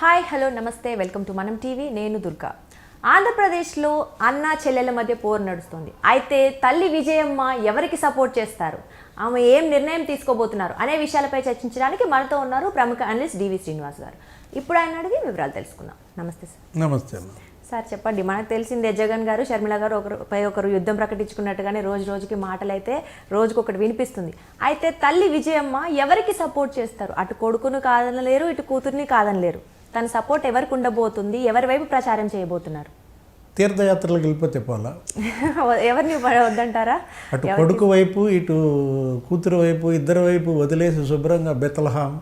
Hi hello namaste welcome to Manam TV నేను దుర్గా. ఆంధ్రప్రదేశ్లో అన్న చెల్లెల మధ్య పోరు నడుస్తుంది. అయితే తల్లి విజయమ్మ ఎవరికి సపోర్ట్ చేస్తారు? ఆమె ఏం నిర్ణయం తీసుకోబోతున్నారు అనే విషయాలపై చర్చించడానికి మనతో ఉన్నారు ప్రముఖ అనలిస్ట్ డివి శ్రీనివాస్ గారు. ఇప్పుడు ఆయన అడిగి వివరాలు తెలుసుకుందాం. నమస్తే సార్ నమస్తే సార్ చెప్పండి. మనకు తెలిసిందే జగన్ గారు షర్మిల గారు ఒకరిపై ఒకరు యుద్ధం ప్రకటించుకున్నట్టుగానే రోజు రోజుకి మాటలైతే రోజుకొకటి వినిపిస్తుంది. అయితే తల్లి విజయమ్మ ఎవరికి సపోర్ట్ చేస్తారు? అటు కొడుకును కాదనలేరు ఇటు కూతుర్ని కాదనలేరు. తన సపోర్ట్ ఎవరికి ఉండబోతుంది ఎవరి వైపు ప్రచారం చేయబోతున్నారు? తీర్థయాత్రలకు వెళ్ళిపోతే పోలా ఎవరిని వద్దంటారా? అటు కొడుకు వైపు ఇటు కూతురు వైపు ఇద్దరు వైపు వదిలేసి శుభ్రంగా బెతలహాం.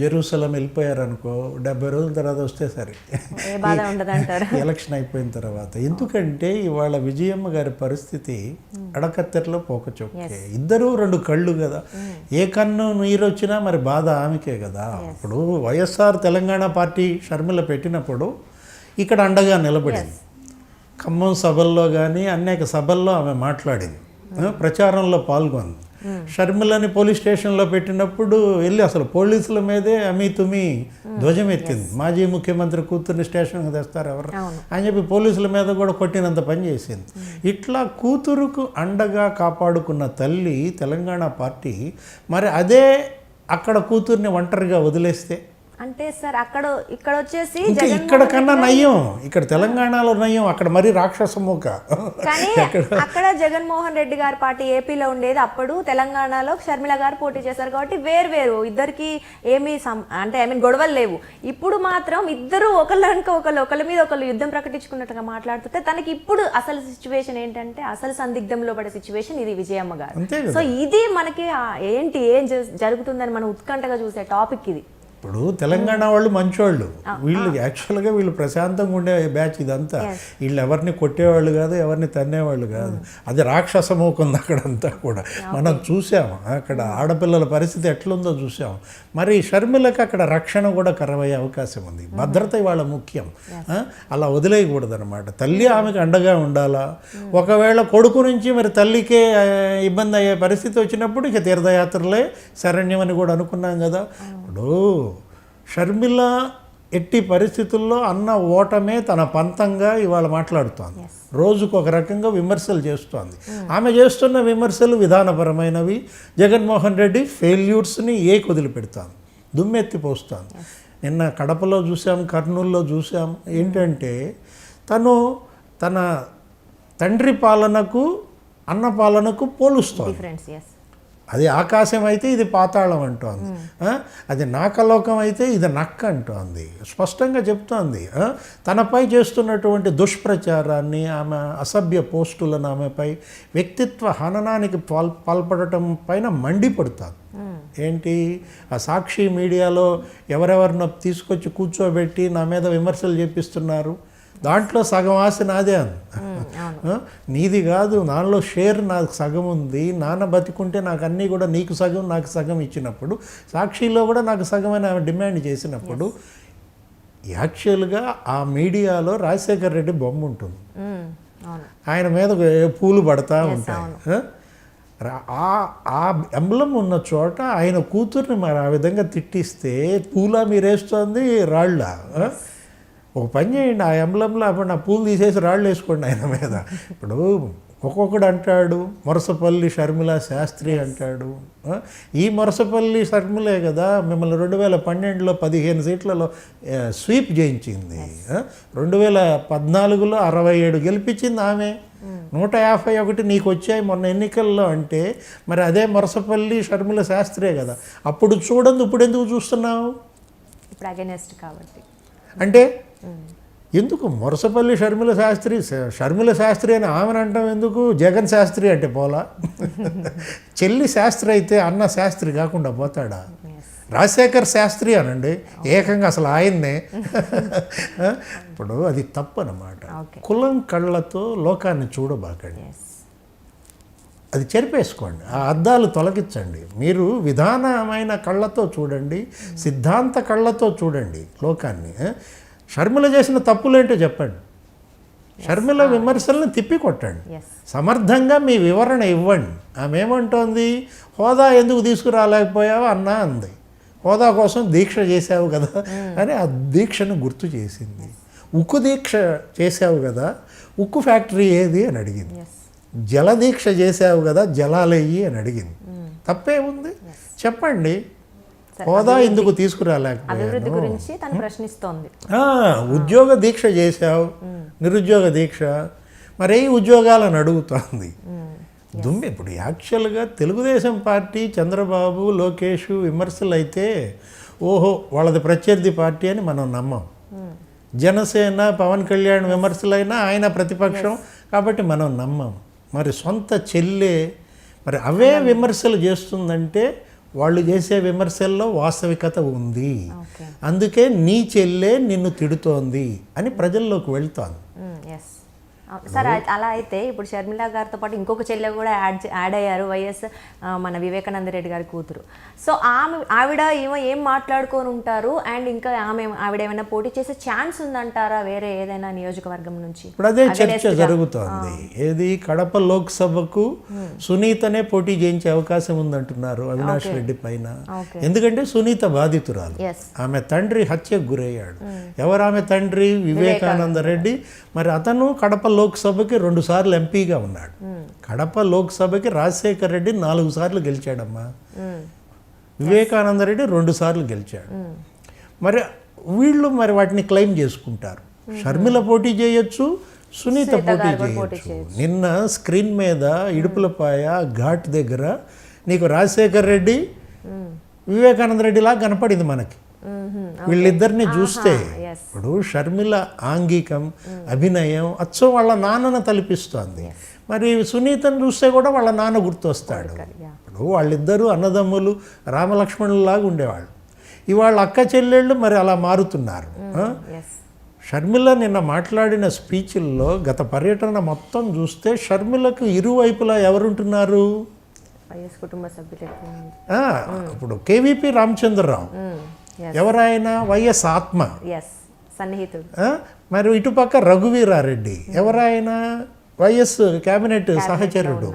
జెరూసలం వెళ్ళిపోయారనుకో డెబ్బై రోజుల తర్వాత వస్తే సరే. ఎలక్షన్ అయిపోయిన తర్వాత. ఎందుకంటే ఇవాళ విజయమ్మ గారి పరిస్థితి అడకత్తెరలో పోకచొక్కే ఇద్దరు రెండు కళ్ళు కదా. ఏ కన్ను నీరు వచ్చినా మరి బాధ ఆమెకే కదా. ఇప్పుడు వైఎస్ఆర్ తెలంగాణ పార్టీ షర్మిల పెట్టినప్పుడు ఇక్కడ అండగా నిలబడింది. ఖమ్మం సభల్లో కానీ అనేక సభల్లో ఆమె మాట్లాడింది. ప్రచారంలో పాల్గొంది. షర్మిలని పోలీస్ స్టేషన్లో పెట్టినప్పుడు వెళ్ళి అసలు పోలీసుల మీదే అమి తుమి ధ్వజం ఎత్తింది. మాజీ ముఖ్యమంత్రి కూతుర్ని స్టేషన్కి తెస్తారు ఎవరు? అని చెప్పి పోలీసుల మీద కూడా కొట్టినంత పని చేసింది. ఇట్లా కూతురుకు అండగా కాపాడుకున్న తల్లి తెలంగాణ పార్టీ మరి అదే అక్కడ కూతుర్ని ఒంటరిగా వదిలేస్తే అంటే సార్ అక్కడ ఇక్కడ వచ్చేసి ఇక్కడ కన్నా నయ్యం ఇక్కడ తెలంగాణలో నయ్యం అక్కడ మరీ రాక్షసముఖ కానీ అక్కడ జగన్మోహన్ రెడ్డి గారి పార్టీ ఏపీలో ఉండేది అప్పుడు తెలంగాణలో షర్మిల గారు పోటీ చేశారు కాబట్టి వేరు వేరు ఇద్దరికి ఏమీ అంటే ఐ మీన్ గొడవలు లేవు. ఇప్పుడు మాత్రం ఇద్దరు ఒకళ్ళనుక ఒకళ్ళు ఒకళ్ళ మీద ఒకళ్ళు యుద్ధం ప్రకటించుకున్నట్టుగా మాట్లాడుతుంటే తనకి ఇప్పుడు అసలు సిచ్యువేషన్ ఏంటంటే అసలు సందిగ్ధంలో పడే సిచ్యువేషన్ ఇది విజయమ్మ గారు. సో ఇది మనకి ఏంటి ఏం జరుగుతుందని మనం ఉత్కంఠగా చూసే టాపిక్ ఇది. ఇప్పుడు తెలంగాణ వాళ్ళు మంచోళ్ళు. వీళ్ళు యాక్చువల్గా వీళ్ళు ప్రశాంతంగా ఉండే బ్యాచ్ ఇదంతా. వీళ్ళు ఎవరిని కొట్టేవాళ్ళు కాదు ఎవరిని తన్నేవాళ్ళు కాదు. అది రాక్షసమూకం ఉంది అక్కడంతా కూడా. మనం చూసాము అక్కడ ఆడపిల్లల పరిస్థితి ఎట్లుందో చూసాము మరి షర్మిలకు అక్కడ రక్షణ కూడా కరవయ్యే అవకాశం ఉంది. భద్రత ఇవాళ ముఖ్యం? అలా వదిలేయకూడదు అనమాట తల్లి ఆమెకు అండగా ఉండాలా? ఒకవేళ కొడుకు నుంచి మరి తల్లికే ఇబ్బంది అయ్యే పరిస్థితి వచ్చినప్పుడు ఇక తీర్థయాత్రలే శరణ్యం అని కూడా అనుకున్నాం కదా. ఇప్పుడు షర్మిల ఎట్టి పరిస్థితుల్లో అన్న ఓటమే తన పంతంగా ఇవాళ మాట్లాడుతోంది. రోజుకు ఒక రకంగా విమర్శలు చేస్తోంది. ఆమె చేస్తున్న విమర్శలు విధానపరమైనవి. జగన్మోహన్ రెడ్డి ఫెయిల్యూర్స్ని ఏ వదిలిపెడతాను దుమ్మెత్తిపోస్తాను నిన్న కడపలో చూసాం కర్నూలులో చూసాం ఏంటంటే తను తన తండ్రి పాలనకు అన్న పాలనకు పోలుస్తోంది. అది ఆకాశం అయితే ఇది పాతాళం అంటోంది? అది నాకలోకం అయితే ఇది నక్క అంటోంది. స్పష్టంగా చెప్తోంది? తనపై చేస్తున్నటువంటి దుష్ప్రచారాన్ని ఆమె అసభ్య పోస్టులను ఆమెపై వ్యక్తిత్వ హననానికి పాల్ పాల్పడటం పైన మండిపడుతుంది ఏంటి? ఆ సాక్షి మీడియాలో ఎవరెవరినో తీసుకొచ్చి కూర్చోబెట్టి నా మీద విమర్శలు చేపిస్తున్నారు. దాంట్లో సగం ఆశ నాదే అంది? నీది కాదు నాలో షేర్ నాకు సగం ఉంది నాన్న బతికుంటే నాకు అన్నీ కూడా నీకు సగం నాకు సగం ఇచ్చినప్పుడు సాక్షిలో కూడా నాకు సగం అని ఆమె డిమాండ్ చేసినప్పుడు యాక్చువల్గా ఆ మీడియాలో రాజశేఖర్ రెడ్డి బొమ్మ ఉంటుంది. ఆయన మీద పూలు పడతా ఉంటాయి. ఆ? ఎంబలం ఉన్న చోట ఆయన కూతుర్ని మరి ఆ విధంగా తిట్టిస్తే పూలా మీరేస్తోంది రాళ్ళ? ఒక పని చేయండి ఆ ఎంబలంలో అప్పుడు నా పూలు తీసేసి రాళ్ళు వేసుకోండి ఆయన మీద. ఇప్పుడు ఒక్కొక్కడు అంటాడు మొరసపల్లి షర్మిల శాస్త్రి అంటాడు? ఈ మొరసపల్లి షర్మిలే కదా మిమ్మల్ని రెండు వేల పన్నెండులో పదిహేను సీట్లలో స్వీప్ చేయించింది? రెండు వేల పద్నాలుగులో అరవై ఏడు గెలిపించింది ఆమె. నూట యాభై ఒకటి నీకు వచ్చాయి మొన్న ఎన్నికల్లో అంటే మరి అదే మొరసపల్లి షర్మిల శాస్త్రే కదా. అప్పుడు చూడండి ఇప్పుడు ఎందుకు చూస్తున్నావు? ఇప్పుడు అగెనెస్ట్ కాబట్టి. అంటే? ఎందుకు మొరసపల్లి షర్మిల శాస్త్రి షర్మిల శాస్త్రి అని ఆమెను అంటాం ఎందుకు? జగన్ శాస్త్రి అంటే పోలా. చెల్లి శాస్త్రి అయితే అన్న శాస్త్రి కాకుండా పోతాడా? రాజశేఖర్ శాస్త్రి అనండి. ఏకంగా అసలు ఆయన్నే. ఇప్పుడు అది తప్పు అనమాట Okay. కులం కళ్ళతో లోకాన్ని చూడబాకండి. అది చెరిపేసుకోండి. ఆ అద్దాలు తొలగించండి. మీరు విధానమైన కళ్ళతో చూడండి సిద్ధాంత కళ్ళతో చూడండి లోకాన్ని? షర్మిల చేసిన తప్పులేంటో చెప్పండి. షర్మిల విమర్శలను తిప్పికొట్టండి. ఎస్ సమర్థంగా మీ వివరణ ఇవ్వండి. ఆమె ఏమంటోంది హోదా ఎందుకు తీసుకురాలేకపోయావో? అన్నా అంది. హోదా కోసం దీక్ష చేసావు కదా? అని ఆ దీక్షను గుర్తు చేసింది. ఉక్కు దీక్ష చేసావు కదా? ఉక్కు ఫ్యాక్టరీ ఏది అని అడిగింది. ఎస్ జల దీక్ష చేసావు కదా? జలాలయ్యి అని అడిగింది. తప్పే ఉంది? చెప్పండి. హోదా ఎందుకు తీసుకురాలేకపోయాను? అభివృద్ధి గురించి తను ప్రశ్నిస్తోంది. ఆ, ఉద్యోగ దీక్ష చేశావు నిరుద్యోగ దీక్ష మరి ఉద్యోగాలను అడుగుతోంది? దుమ్మి ఇప్పుడు యాక్చువల్గా తెలుగుదేశం పార్టీ చంద్రబాబు లోకేష్ విమర్శలు అయితే ఓహో వాళ్ళది ప్రత్యర్థి పార్టీ అని మనం నమ్మం. జనసేన పవన్ కళ్యాణ్ విమర్శలైనా ఆయన ప్రతిపక్షం కాబట్టి మనం నమ్మం. మరి సొంత చెల్లె మరి అవే విమర్శలు చేస్తుందంటే వాళ్ళు చేసే విమర్శల్లో వాస్తవికత ఉంది. అందుకే నీ చెల్లె నిన్ను తిడుతోంది అని ప్రజల్లోకి వెళ్తాను. ఎస్ సార్ అలా అయితే ఇప్పుడు షర్మిల గారితో పాటు ఇంకొక చెల్లె కూడా యాడ్ యాడ్ అయ్యారు వైఎస్ మన వివేకానంద రెడ్డి గారి కూతురు. సో ఆమె ఆవిడ ఏమో ఏం మాట్లాడుకొని ఉంటారు? అండ్ ఇంకా ఆమె ఆవిడ ఏమైనా పోటీ చేసే ఛాన్స్ ఉందంటారా వేరే ఏదైనా నియోజకవర్గం నుంచి? ఇప్పుడు అదే చర్చ జరుగుతోంది. ఏది కడప లోక్సభకు సునీతనే పోటీ చేయించే అవకాశం ఉందంటున్నారు అవినాష్ రెడ్డి పైన. ఎందుకంటే సునీత బాధితురాలు. ఆమె తండ్రి హత్యకు గురయ్యాడు. ఎవరు ఆమె తండ్రి? వివేకానంద రెడ్డి. మరి అతను కడప లోక్సభకి రెండు సార్లు ఎంపీగా ఉన్నాడు. కడప లోక్సభకి రాజశేఖర్ రెడ్డి నాలుగు సార్లు గెలిచాడమ్మా. వివేకానంద రెడ్డి రెండు సార్లు గెలిచాడు. మరి వీళ్ళు మరి వాటిని క్లెయిమ్ చేసుకుంటారు. షర్మిల పోటీ చేయొచ్చు సునీత పోటీ చేయొచ్చు. నిన్న స్క్రీన్ మీద ఇడుపులపాయ ఘాట్ దగ్గర నీకు రాజశేఖర్ రెడ్డి వివేకానంద రెడ్డిలా కనపడింది మనకి. వీళ్ళిద్దరిని చూస్తే ఇప్పుడు షర్మిల ఆంగికం అభినయం అచ్చం వాళ్ళ నాన్నను తలపిస్తోంది. మరి సునీతను చూస్తే కూడా వాళ్ళ నాన్న గుర్తొస్తాడు. ఇప్పుడు వాళ్ళిద్దరూ అన్నదమ్ములు రామలక్ష్మణులాగా ఉండేవాళ్ళు. ఇవాళ అక్క చెల్లెళ్ళు మరి అలా మారుతున్నారు? ఎస్ షర్మిల నిన్న మాట్లాడిన స్పీచ్ల్లో గత పర్యటన మొత్తం చూస్తే షర్మిలకు ఇరువైపులా ఎవరుంటున్నారు? కుటుంబ సభ్యులు ఆ, ఇప్పుడు కేవీపీ రామచంద్రరావు. ఎస్ ఎవరైనా వైఎస్ ఆత్మ. సన్నిహితుడు? మరి ఇటుపక్క రఘువీరారెడ్డి. ఎవరైనా వైఎస్ కేబినెట్ సహచరుడు?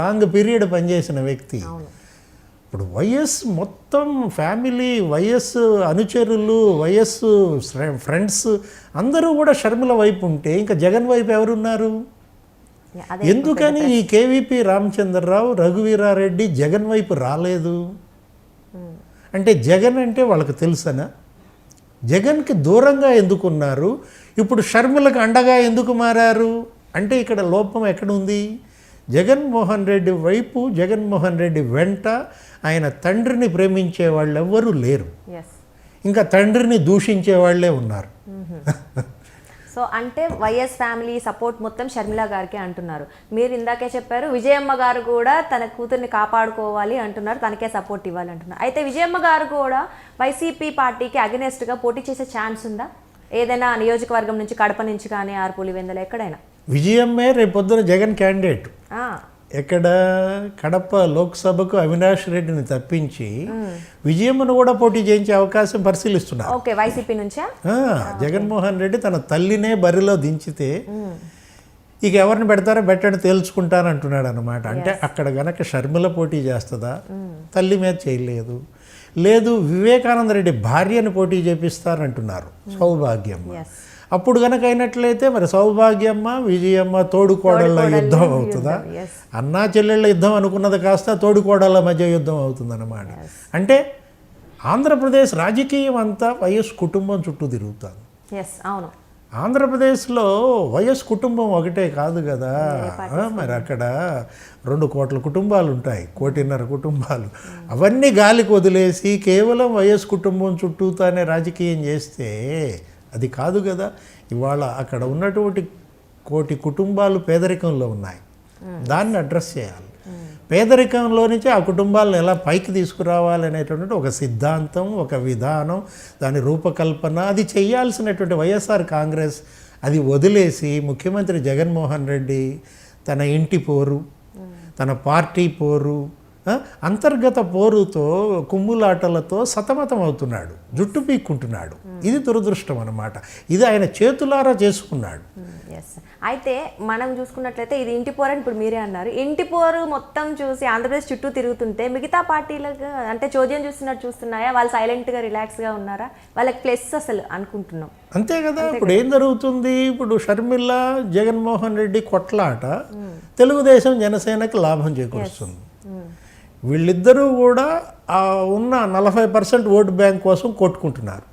లాంగ్ పీరియడ్ పనిచేసిన వ్యక్తి. ఇప్పుడు వైఎస్ మొత్తం ఫ్యామిలీ వైఎస్ అనుచరులు వైఎస్ ఫ్రెండ్స్ అందరూ కూడా షర్మిల వైపు ఉంటే ఇంకా జగన్ వైపు ఎవరున్నారు? ఎందుకని ఈ కేవీపీ రామచంద్రరావు రఘువీరారెడ్డి జగన్ వైపు రాలేదు? అంటే జగన్ అంటే వాళ్ళకి తెలుసనా? జగన్కి దూరంగా ఎందుకున్నారు? ఇప్పుడు షర్మిలకు అండగా ఎందుకు మారారు? అంటే ఇక్కడ లోపం ఎక్కడుంది? జగన్మోహన్ రెడ్డి వైపు జగన్మోహన్ రెడ్డి వెంట ఆయన తండ్రిని ప్రేమించే వాళ్ళు ఎవ్వరూ లేరు ఇంకా తండ్రిని దూషించే వాళ్ళే ఉన్నారు. సో అంటే వైఎస్ ఫ్యామిలీ సపోర్ట్ మొత్తం షర్మిల గారికి అంటున్నారు. మీరు ఇందాకే చెప్పారు విజయమ్మ గారు కూడా తన కూతుర్ని కాపాడుకోవాలి అంటున్నారు తనకే సపోర్ట్ ఇవ్వాలి అంటున్నారు. అయితే విజయమ్మ గారు కూడా వైసీపీ పార్టీకి అగెనెస్ట్గా పోటీ చేసే ఛాన్స్ ఉందా? ఏదైనా నియోజకవర్గం నుంచి కడప నుంచి కానీ ఆర్పూలి వెందల ఎక్కడైనా? విజయమ్మే రేపొద్దున జగన్ క్యాండిడేట్ ఎక్కడ కడప లోక్సభకు అవినాష్ రెడ్డిని తప్పించి విజయమ్మను కూడా పోటీ చేయించే అవకాశం పరిశీలిస్తున్నారు. ఓకే వైసీపీ నుంచా? జగన్మోహన్ రెడ్డి తన తల్లినే బరిలో దించితే ఇక ఎవరిని పెడతారో పెట్టండి తేల్చుకుంటానంటున్నాడు అనమాట అంటే అక్కడ గనక షర్మిల పోటీ చేస్తుందా? తల్లి మీద చేయలేదు. లేదు వివేకానంద రెడ్డి భార్యను పోటీ చేపిస్తారంటున్నారు. సౌభాగ్యమ్మ ఎస్ అప్పుడు గనక అయినట్లయితే మరి సౌభాగ్యమ్మ విజయమ్మ తోడుకోడళ్ళ యుద్ధం అవుతుందా? అన్నా చెల్లెళ్ళ యుద్ధం అనుకున్నది కాస్త తోడుకోడళ్ళ మధ్య యుద్ధం అవుతుందన్నమాట. అంటే ఆంధ్రప్రదేశ్ రాజకీయం అంతా వైఎస్ కుటుంబం చుట్టూ తిరుగుతుంది. ఎస్ అవును. ఆంధ్రప్రదేశ్లో వైఎస్ కుటుంబం ఒకటే కాదు కదా. మరి అక్కడ రెండు కోట్ల కుటుంబాలు ఉంటాయి కోటిన్నర కుటుంబాలు. అవన్నీ గాలికి వదిలేసి కేవలం వైఎస్ కుటుంబం చుట్టూతానే రాజకీయం చేస్తే అది కాదు కదా. ఇవాళ అక్కడ ఉన్నటువంటి కోటి కుటుంబాలు పేదరికంలో ఉన్నాయి. దాన్ని అడ్రస్ చేయాలి. పేదరికంలో నుంచి ఆ కుటుంబాలను ఎలా పైకి తీసుకురావాలనేటువంటి ఒక సిద్ధాంతం ఒక విధానం దాని రూపకల్పన అది చేయాల్సినటువంటి వైఎస్ఆర్ కాంగ్రెస్ అది వదిలేసి ముఖ్యమంత్రి జగన్మోహన్ రెడ్డి తన ఇంటి పోరు తన పార్టీ పోరు అంతర్గత పోరుతో కుమ్ములాటలతో సతమతం అవుతున్నాడు. జుట్టు పీక్కుంటున్నాడు. ఇది దురదృష్టం అన్నమాట. ఇది ఆయన చేతులారా చేసుకున్నాడు. ఎస్ అయితే మనం చూసుకున్నట్లయితే ఇది ఇంటి పోరు అని ఇప్పుడు మీరే అన్నారు. ఇంటి పోరు మొత్తం చూసి ఆంధ్రప్రదేశ్ చుట్టూ తిరుగుతుంటే మిగతా పార్టీలకు అంటే చోద్యం చూస్తున్నట్టు చూస్తున్నాయా? వాళ్ళు సైలెంట్గా రిలాక్స్గా ఉన్నారా? వాళ్ళకి ప్లస్ అసలు అనుకుంటున్నాం. అంతే కదా. ఇప్పుడు ఏం జరుగుతుంది? ఇప్పుడు షర్మిల జగన్మోహన్ రెడ్డి కొట్లాట తెలుగుదేశం జనసేనకి లాభం చేకూరుస్తుంది. వీళ్ళిద్దరూ కూడా ఆ ఉన్న నలభై పర్సెంట్ ఓటు బ్యాంక్ కోసం కొట్టుకుంటున్నారు.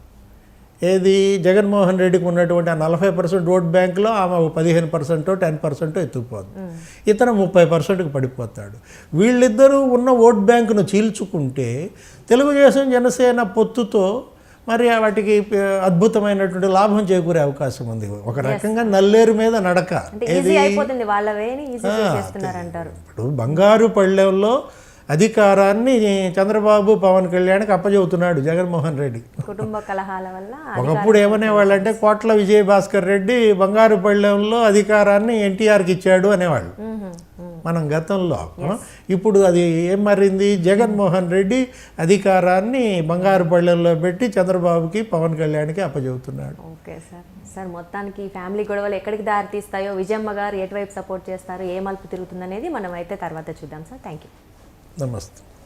ఏది జగన్మోహన్ రెడ్డికి ఉన్నటువంటి ఆ నలభై పర్సెంట్ ఓట్ బ్యాంకులో ఆమె ఒక పదిహేను పర్సెంటో టెన్ పర్సెంటో ఎత్తుకుపోదు. ఇతను ముప్పై పర్సెంట్కి పడిపోతాడు. వీళ్ళిద్దరూ ఉన్న ఓట్ బ్యాంకును చీల్చుకుంటే తెలుగుదేశం జనసేన పొత్తుతో మరి వాటికి అద్భుతమైనటువంటి లాభం చేకూరే అవకాశం ఉంది. ఒక రకంగా నల్లేరు మీద నడక. ఇప్పుడు బంగారు పళ్ళెంలో అధికారాన్ని చంద్రబాబు పవన్ కళ్యాణ్కి అప్పచెబుతున్నాడు జగన్మోహన్ రెడ్డి. కుటుంబ కలహాల వల్ల ఒకప్పుడు ఏమనేవాళ్ళు అంటే కోట్ల విజయభాస్కర్ రెడ్డి బంగారు పళ్ళెంలో అధికారాన్ని ఎన్టీఆర్కి ఇచ్చాడు అనేవాళ్ళు. మనం గతంలో ఇప్పుడు అది ఏం మారింది? జగన్మోహన్ రెడ్డి అధికారాన్ని బంగారు పళ్ళెంలో పెట్టి చంద్రబాబుకి పవన్ కళ్యాణ్కి అప్పచెబుతున్నాడు ఓకే సార్. సార్ మొత్తానికి ఫ్యామిలీ గొడవలు ఎక్కడికి దారి తీస్తాయో విజయమ్మ గారు ఎటువైపు సపోర్ట్ చేస్తారు ఏ మలుపు తిరుగుతుందనేది మనం అయితే తర్వాత చూద్దాం సార్. థ్యాంక్ యూ నమస్తే